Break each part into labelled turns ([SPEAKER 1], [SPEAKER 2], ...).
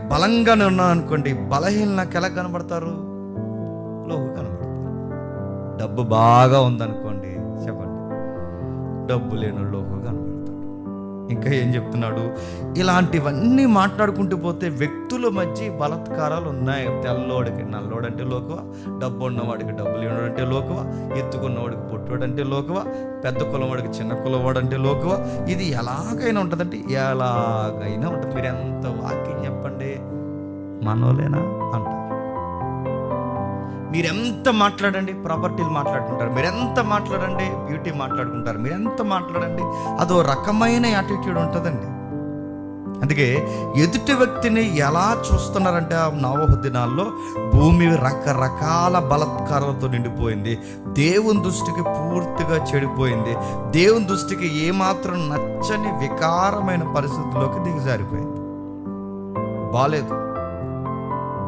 [SPEAKER 1] బలంగా ఉన్నాను అనుకోండి బలహీన నాకు ఎలా కనబడతారు? లోపు కనబడతారు. డబ్బు బాగా ఉందనుకోండి చెప్పండి. డబ్బు లేని లోపు కనబడతాడు ఇంకా ఏం చెప్తున్నాడు? ఇలాంటివన్నీ మాట్లాడుకుంటూ పోతే వ్యక్తుల మధ్య బలత్కారాలు ఉన్నాయి. తెల్లోడికి నల్లోడంటే లోకువ డబ్బు ఉన్నవాడికి డబ్బు లేనివాడంటే లోకువ ఎత్తుకున్నవాడికి పొట్టువాడంటే లోకువ పెద్ద కులవాడికి చిన్న కులవాడంటే లోకువ. ఇది ఎలాగైనా ఉంటుందంటే ఎలాగైనా ఉంటుంది. మీరు ఎంత వాక్యం మనోలేనా? అంటారు. మీరెంత మాట్లాడండి ప్రాపర్టీలు మాట్లాడుకుంటారు. మీరెంత మాట్లాడండి బ్యూటీ మాట్లాడుకుంటారు. మీరెంత మాట్లాడండి అదో రకమైన యాటిట్యూడ్ ఉంటుందండి. అందుకే ఎదుటి వ్యక్తిని ఎలా చూస్తున్నారంటే ఆ దినాల్లో భూమి రకరకాల బలత్కారాలతో నిండిపోయింది. దేవుని దృష్టికి పూర్తిగా చెడిపోయింది. దేవుని దృష్టికి ఏమాత్రం నచ్చని వికారమైన పరిస్థితుల్లోకి దిగజారిపోయింది బాలేదు.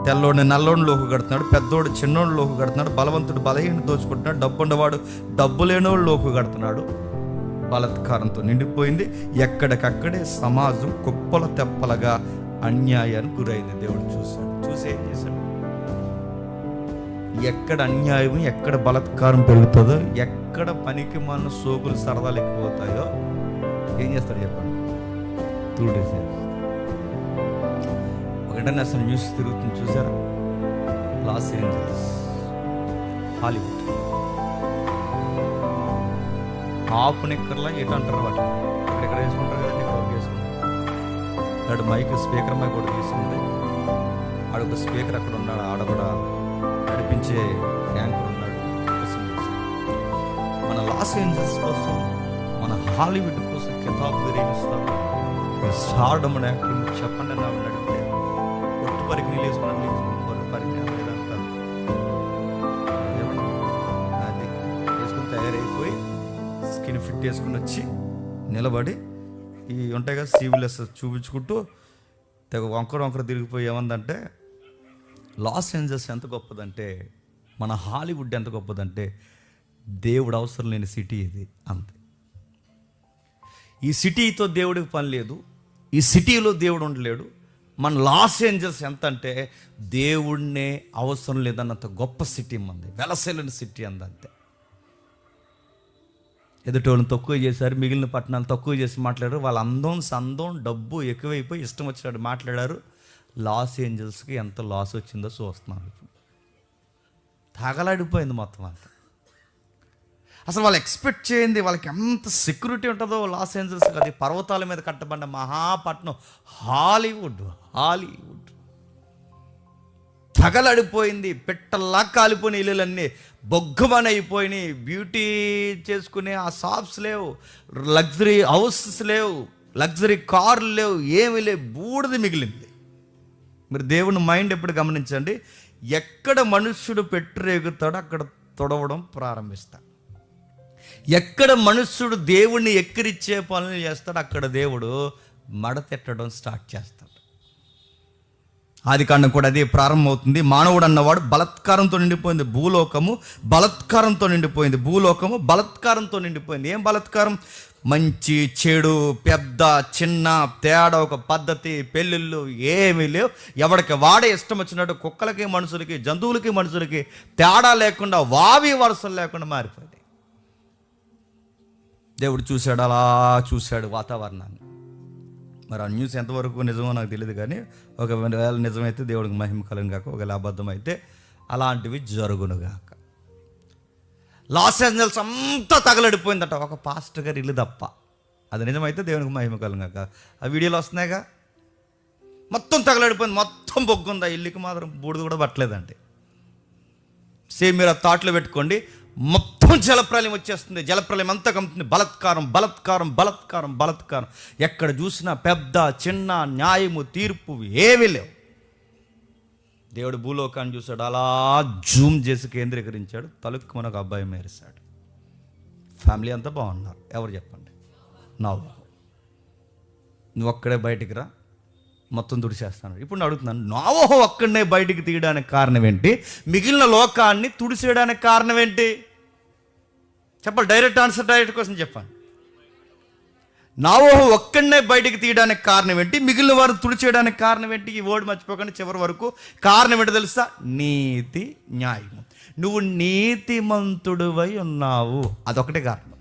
[SPEAKER 1] తెల్లోడిని నల్లోని లోకు కడుతున్నాడు పెద్దోడు చిన్నోడు లోకు కడుతున్నాడు బలవంతుడు బలహీన దోచుకుంటున్నాడు డబ్బు ఉన్నవాడు డబ్బు లేనోడు లోకు కడుతున్నాడు. బలత్కారంతో నిండిపోయింది. ఎక్కడికక్కడే సమాజం కుప్పల తెప్పలగా అన్యాయానికి గురైంది. దేవుడు చూశాడు. చూసి ఏం చేశాడు? ఎక్కడ అన్యాయం ఎక్కడ బలత్కారం పెరుగుతుందో ఎక్కడ పనికి మన సోకులు సరదాలు ఎక్కువవుతాయో ఏం చేస్తాడు చెప్పండి? తూడేసాడు ఒక అసలు న్యూస్ తిరుగుతుంది చూసారా? Los Angeles Hollywood. ఆపు నిక్కర్లా ఎటు అంటారు వాటిని. ఎక్కడెక్కడ వేసుకుంటారు కదండి కవర్ చేసుకుంటారు. అక్కడ అటు మైక్ స్పీకర్ మైక్ కూడా తీసుకుంటే ఆడ ఒక స్పీకర్ అక్కడ ఉన్నాడు ఆడ కూడా నడిపించే యాంకర్ ఉన్నాడు. మన లాస్ ఏంజల్స్ కోసం మన హాలీవుడ్ కోసం కితాబ్ విరేమిస్తారు స్టార్డమ్ యాక్టింగ్ చెప్పండి నా నడిపితే ఒట్టు పరికి నీళ్ళు వేసుకున్నాను వేసుకుని అది వేసుకుని తయారైపోయి స్కిన్ ఫిట్ చేసుకుని వచ్చి నిలబడి ఈ ఉంటాయి కదా సివిలెస్ చూపించుకుంటూ తెగ వంకర వంకర తిరిగిపోయి ఏమందంటే లాస్ ఏంజల్స్ ఎంత గొప్పదంటే మన హాలీవుడ్ ఎంత గొప్పదంటే దేవుడు అవసరం లేని సిటీ ఇది అంతే. ఈ సిటీతో దేవుడికి పని లేదు ఈ సిటీలో దేవుడు ఉండలేడు మన లాస్ ఏంజల్స్ ఎంత అంటే దేవుడినే అవసరం లేదన్నంత గొప్ప సిటీ మంది వెలసేలని సిటీ అందంతే. ఎదుటోళ్ళని తక్కువ చేశారు మిగిలిన పట్టణాలు తక్కువ చేసి మాట్లాడారు వాళ్ళ అందం సందం డబ్బు ఎక్కువైపోయి ఇష్టం వచ్చినట్టు మాట్లాడారు. లాస్ ఏంజల్స్కి ఎంత లాస్ వచ్చిందో చూస్తున్నాం ఇప్పుడు. తగలాడిపోయింది మొత్తం అంతా. అసలు వాళ్ళు ఎక్స్పెక్ట్ చేయండి వాళ్ళకి ఎంత సెక్యూరిటీ ఉంటుందో లాస్ ఏంజల్స్ అది పర్వతాల మీద కట్టబడిన మహాపట్నం. హాలీవుడ్ హాలీవుడ్ తగలడిపోయింది పెట్టల్లా కాలిపోయిన ఇల్లులన్నీ బొగ్గమని అయిపోయినాయి బ్యూటీ చేసుకునే ఆ షాప్స్ లేవు లగ్జరీ హౌసెస్ లేవు లగ్జరీ కార్లు లేవు ఏమీ లేవు బూడిది మిగిలింది. మీరు దేవుని మైండ్ ఎప్పుడు గమనించండి? ఎక్కడ మనుష్యుడు పెట్టురేగుతాడో అక్కడ తొడవడం ప్రారంభిస్తాడు. ఎక్కడ మనుష్యుడు దేవుణ్ణి ఎక్కిరిచ్చే పనులు చేస్తాడో అక్కడ దేవుడు మడతెట్టడం స్టార్ట్ చేస్తాడు. ఆది కాండం కూడా అదే ప్రారంభమవుతుంది. మానవుడు అన్నవాడు బలత్కారంతో నిండిపోయింది భూలోకము బలత్కారంతో నిండిపోయింది భూలోకము బలత్కారంతో నిండిపోయింది. ఏం బలత్కారం? మంచి చెడు పెద్ద చిన్న తేడా ఒక పద్ధతి పెళ్ళిళ్ళు ఏమీ లేవు. ఎవడికి వాడే ఇష్టం వచ్చినట్టు కుక్కలకి మనుషులకి జంతువులకి మనుషులకి తేడా లేకుండా వావి వరుసలు లేకుండా మారిపోయింది దేవుడు చూశాడు అలా చూశాడు వాతావరణాన్ని. మరి ఆ న్యూస్ ఎంతవరకు నిజమో నాకు తెలియదు కానీ ఒకవేళ నిజమైతే దేవుడికి మహిమ కలం కాక ఒకవేళ అబద్ధం అయితే అలాంటివి జరుగునుగాక. లాస్ ఏంజల్స్ అంతా తగలడిపోయిందట ఒక పాస్ట్ గారి ఇల్లు తప్ప. అది నిజమైతే దేవునికి మహిమ కలం కాక ఆ వీడియోలు వస్తున్నాయిగా? మొత్తం తగలడిపోయింది మొత్తం బొగ్గుంది. ఆ ఇల్లుకి మాత్రం బూడిద కూడా పట్టలేదండి సేమ్ మీరు ఆ థాట్లో పెట్టుకోండి మొత్తం జలప్రలయం వచ్చేస్తుంది. జలప్రలయం అంతా కమ్ముతుంది. బలత్కారం బలత్కారం బలత్కారం బలత్కారం. ఎక్కడ చూసినా పెద్ద చిన్న న్యాయము తీర్పు ఏమీ లేవు. దేవుడు భూలోకాన్ని చూశాడు. అలా జూమ్ చేసి కేంద్రీకరించాడు. తలుక్కు మనకు అబ్బాయి మేరేశాడు. ఫ్యామిలీ అంతా బాగున్నారు. ఎవరు చెప్పండి? నవ్వు. నువ్వు ఒక్కడే బయటికి రా. మొత్తం తుడిచేస్తాను ఇప్పుడు నేను అడుగుతున్నాను నోవహో ఒక్కడనే బయటికి తీయడానికి కారణం ఏంటి? మిగిలిన లోకాన్ని తుడిసేయడానికి కారణం ఏంటి? చెప్పండి డైరెక్ట్ ఆన్సర్ డైరెక్ట్ కోసం చెప్పండి నావోహో ఒక్కడనే బయటికి తీయడానికి కారణం ఏంటి? మిగిలిన వారు తుడిచేయడానికి కారణం ఏంటి? ఈ వర్డ్ మర్చిపోకండి చివరి వరకు. కారణం ఏంటో తెలుసా? నీతి న్యాయము. నువ్వు నీతిమంతుడువై ఉన్నావు. అదొకటే కారణం.